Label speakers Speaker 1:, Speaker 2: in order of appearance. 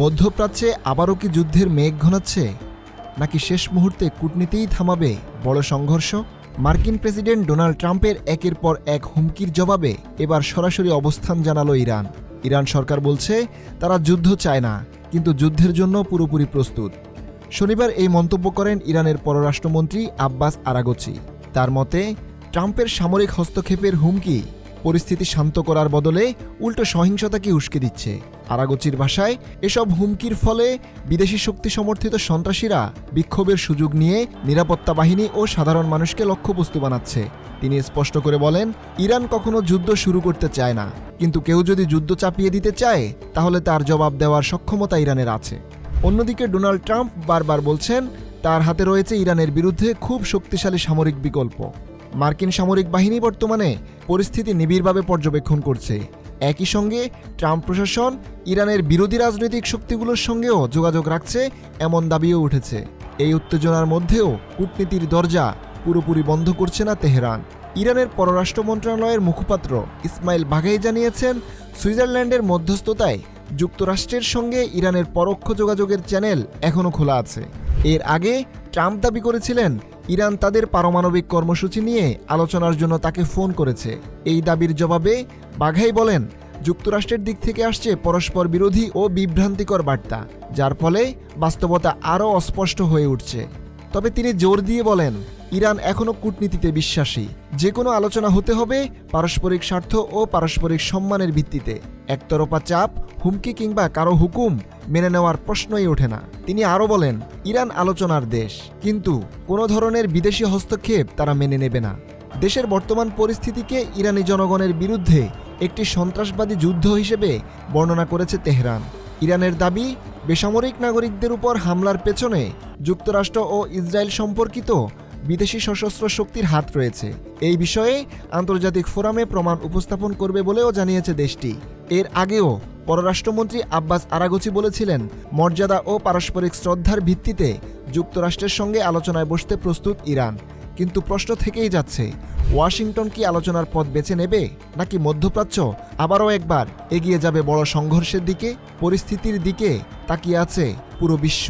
Speaker 1: মধ্যপ্রাচ্যে আবারও কি যুদ্ধের মেঘ ঘনাচ্ছে? নাকি শেষ মুহূর্তে কূটনীতিই থামাবে বড় সংঘর্ষ? মার্কিন প্রেসিডেন্ট ডোনাল্ড ট্রাম্পের একের পর এক হুমকির জবাবে এবার সরাসরি অবস্থান জানালো ইরান। ইরান সরকার বলছে, তারা যুদ্ধ চায় না, কিন্তু যুদ্ধের জন্য পুরোপুরি প্রস্তুত। শনিবার এই মন্তব্য করেন ইরানের পররাষ্ট্রমন্ত্রী আব্বাস আরাগোচি। তার মতে, ট্রাম্পের সামরিক হস্তক্ষেপের হুমকি পরিস্থিতি শান্ত করার বদলে উল্টো সহিংসতাকে উস্কে দিচ্ছে। আরাগোচির ভাষায়, এসব হুমকির ফলে বিদেশি শক্তি সমর্থিত সন্ত্রাসীরা বিক্ষোভের সুযোগ নিয়ে নিরাপত্তা বাহিনী ও সাধারণ মানুষকে লক্ষ্যবস্তু বানাচ্ছে। তিনি স্পষ্ট করে বলেন, ইরান কখনো যুদ্ধ শুরু করতে চায় না। কিন্তু কেউ যদি যুদ্ধ চাপিয়ে দিতে চায়, তাহলে তার জবাব দেওয়ার সক্ষমতা ইরানের আছে। অন্যদিকে ডোনাল্ড ট্রাম্প বারবার বলছেন, তার হাতে রয়েছে ইরানের বিরুদ্ধে খুব শক্তিশালী সামরিক বিকল্প। মার্কিন সামরিক বাহিনী বর্তমানে পরিস্থিতি নিবিড়ভাবে পর্যবেক্ষণ করছে। একই সঙ্গে ট্রাম্প প্রশাসন ইরানের বিরোধী রাজনৈতিক শক্তিগুলোর সঙ্গেও যোগাযোগ রাখছে এমন দাবিও উঠেছে। এই উত্তেজনার মধ্যেও কূটনীতির দরজা পুরোপুরি বন্ধ করছে না তেহরান। ইরানের পররাষ্ট্র মন্ত্রণালয়ের মুখপাত্র ইসমাইল বাঘাই জানিয়েছেন, সুইজারল্যান্ডের মধ্যস্থতায় যুক্তরাষ্ট্রের সঙ্গে ইরানের পরোক্ষ যোগাযোগের চ্যানেল এখনও খোলা আছে। এর আগে ট্রাম্প দাবি করেছিলেন ইরান তাদের পারমাণবিক কর্মসূচি নিয়ে আলোচনার জন্য তাকে ফোন করেছে। এই দাবির জবাবে বাঘাই বলেন, যুক্তরাষ্ট্রের দিক থেকে আসছে পরস্পর বিরোধী ও বিভ্রান্তিকর বার্তা, যার ফলে বাস্তবতা আরও অস্পষ্ট হয়ে উঠছে। তবে তিনি জোর দিয়ে বলেন ইরান এখনও কূটনীতিতে বিশ্বাসী। যে কোনো আলোচনা হতে হবে পারস্পরিক স্বার্থ ও পারস্পরিক সম্মানের ভিত্তিতে। একতরফা চাপ, হুমকি কিংবা কারও হুকুম মেনে নেওয়ার প্রশ্নই ওঠে না। তিনি আরও বলেন, ইরান আলোচনার দেশ। কিন্তু কোনো ধরনের বিদেশি হস্তক্ষেপ তারা মেনে নেবে না। দেশের বর্তমান পরিস্থিতিকে ইরানি জনগণের বিরুদ্ধে একটি সন্ত্রাসবাদী যুদ্ধ হিসেবে বর্ণনা করেছে তেহরান। ইরানের দাবি, বেসামরিক নাগরিকদের উপর হামলার পেছনে যুক্তরাষ্ট্র ও ইসরায়েল সম্পর্কিত বিদেশি সশস্ত্র শক্তির হাত রয়েছে। এই বিষয়ে আন্তর্জাতিক ফোরামে প্রমাণ উপস্থাপন করবে বলেও জানিয়েছে দেশটি। এর আগেও পররাষ্ট্রমন্ত্রী আব্বাস আরাগোচি বলেছিলেন, মর্যাদা ও পারস্পরিক শ্রদ্ধার ভিত্তিতে যুক্তরাষ্ট্রের সঙ্গে আলোচনায় বসতে প্রস্তুত ইরান। কিন্তু প্রশ্ন থেকেই যাচ্ছে, ওয়াশিংটন কি আলোচনার পথ বেছে নেবে, নাকি মধ্যপ্রাচ্য আবারও একবার এগিয়ে যাবে বড় সংঘর্ষের দিকে, পরিস্থিতির দিকে তাকিয়ে আছে পুরো বিশ্ব।